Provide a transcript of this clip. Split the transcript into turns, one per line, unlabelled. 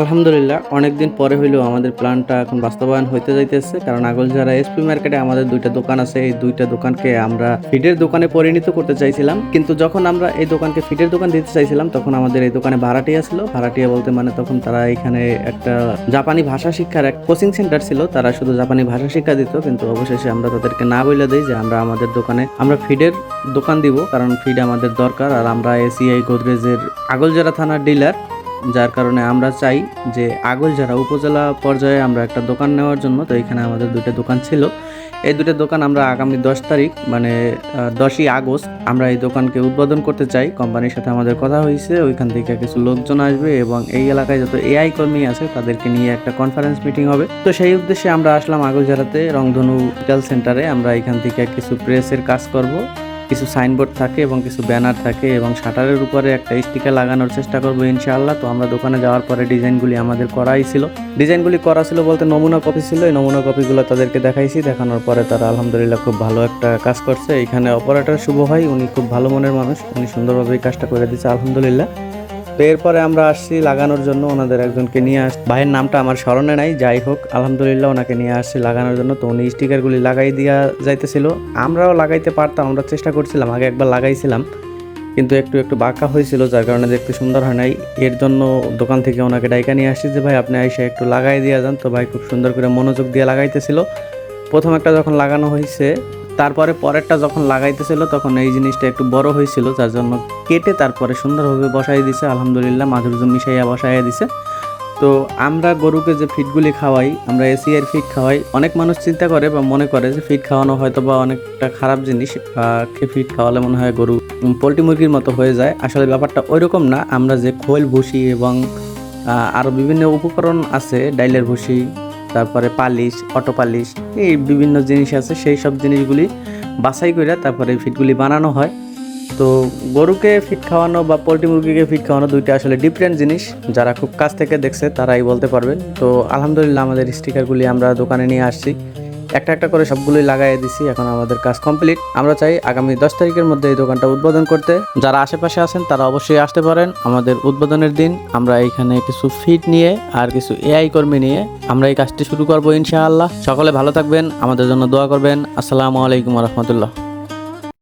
আলহামদুলিল্লাহ, অনেকদিন পরে হইলেও আমাদের প্ল্যানটা এখন বাস্তবায়ন হইতে যাইতেছে। কারণ আগলঝাড়া এসপি মার্কেটে আমাদের দুইটা দোকান আছে। এই দুইটা দোকানকে আমরা ফিডের দোকানে পরিণত করতে চাইছিলাম। কিন্তু যখন আমরা এই দোকানকে ফিডের দোকান দিতে চাইছিলাম, তখন আমাদের এই দোকানে ভাড়াটিয়া ছিল। ভাড়াটিয়া বলতে মানে তখন তারা এখানে একটা জাপানি ভাষা শিক্ষার এক কোচিং সেন্টার ছিল। তারা শুধু জাপানি ভাষা শিক্ষা দিত, কিন্তু অবশেষে আমরা তাদেরকে না বলে দিই যে আমরা আমাদের দোকানে আমরা ফিডের দোকান দিব। কারণ ফিড আমাদের দরকার। আর আমরা এসিআই গোদরেজের আগলজারা থানার ডিলার যার কারণে আমরা চাই যে আগলঝাড়া উপজেলা পর্যায়ে আমরা একটা দোকান নেওয়ার জন্য, তো এখানে আমাদের দুটো দোকান ছিল। এই দুটো দোকান আমরা আগামী দশ তারিখ মানে দশই আগস্ট আমরা এই দোকানকে উদ্বোধন করতে চাই। কোম্পানির সাথে আমাদের কথা হয়েছে, ওইখান থেকে কিছু লোকজন আসবে এবং এই এলাকায় যত এআই কর্মী আছে, তাদেরকে নিয়ে একটা কনফারেন্স মিটিং হবে। তো সেই উদ্দেশ্যে আমরা আসলাম আগলঝাড়াতে রংধনু ডিজিটাল সেন্টারে আমরা এখান থেকে কিছু প্রেসের কাজ করব। কিছু সাইনবোর্ড থাকে এবং কিছু ব্যানার থাকে এবং শাটারের উপরে একটা স্টিকার লাগানোর চেষ্টা করব ইনশাআল্লাহ। তো আমরা দোকানে যাওয়ার পরে ডিজাইনগুলি আমাদের করাই ছিল। ডিজাইনগুলি করা ছিল বলতে নমুনা কপি ছিল। এই নমুনা কপিগুলো তাদেরকে দেখাইছি। দেখানোর পরে তারা আলহামদুলিল্লাহ খুব ভালো একটা কাজ করছে। এখানে অপারেটর শুভ হয়। উনি খুব ভালো মনের মানুষ। উনি সুন্দরভাবে এই কাজটা করে দিচ্ছে আলহামদুলিল্লাহ। তো এরপরে আমরা আসছি লাগানোর জন্য ওনাদের একজনকে নিয়ে আস ভাইয়ের নামটা আমার স্মরণে নাই, যাই হোক, আলহামদুলিল্লাহ ওনাকে নিয়ে আসছি লাগানোর জন্য। তো উনি স্টিকারগুলি লাগাই দিয়া যাইতেছিল। আমরাও লাগাইতে পারতাম, আমরা চেষ্টা করছিলাম, আগে একবার লাগাইছিলাম। কিন্তু একটু একটু বাঁকা হয়েছিল, যার কারণে দেখতে সুন্দর হয় নাই। এর জন্য দোকান থেকে ওনাকে ডাইকা নিয়ে আসছি যে, ভাই, আপনি এসে একটু লাগাই দিয়ে যান। তো ভাই খুব সুন্দর করে মনোযোগ দিয়ে লাগাইতেছিল। প্রথম একটা যখন লাগানো হয়েছে তারপরে পরেরটা যখন লাগাইতেছিল তখন এই জিনিসটা একটু বড় হয়েছিল যার জন্য কেটে তারপরে সুন্দরভাবে বসাই দিছে। আলহামদুলিল্লাহ মাধুর্য মিশাইয়া বসাইয়া দিছে। তো আমরা গরুকে যে ফিডগুলি খাওয়াই আমরা এসিআর ফিড খাওয়াই অনেক মানুষ চিন্তা করে বা মনে করে যে ফিড খাওয়ানো হয়তো বা অনেকটা খারাপ জিনিস ফিড খাওয়ালে মনে হয় গরু পোলট্রি মুরগির মতো হয়ে যায়। আসলে ব্যাপারটা ওইরকম না আমরা যে খোল ভুসি এবং আহ, আরও বিভিন্ন উপকরণ আছে ডাইলের ভুসি তারপরে পালিশ অটো পালিশ, এই বিভিন্ন জিনিস আছে, সেই সব জিনিসগুলি বাছাই করে তারপরে ফিটগুলি বানানো হয়। তো গরুকে ফিট খাওয়ানো বা পোলট্রি মুরগিকে ফিট খাওয়ানো দুইটা আসলে ডিফারেন্ট জিনিস, যারা খুব কাছ থেকে দেখছে তারাই বলতে পারবেন। তো আলহামদুলিল্লাহ আমাদের স্টিকারগুলি আমরা দোকানে নিয়ে আসছি। একটা একটা করে সবগুলোই লাগাই দিছি, এখন আমাদের কাজ কমপ্লিট আমরা চাই আগামী দশ তারিখের মধ্যে এই দোকানটা উদ্বোধন করতে। যারা আশেপাশে আছেন, তারা অবশ্যই আসতে পারেন। আমাদের উদ্বোধনের দিন আমরা এখানে কিছু ফিট নিয়ে আর কিছু এআই কর্মী নিয়ে আমরা এই কাজটি শুরু করব ইনশাআল্লাহ। সকলে ভালো থাকবেন, আমাদের জন্য দোয়া করবেন। আসসালামু আলাইকুম রহমতুল্লাহ।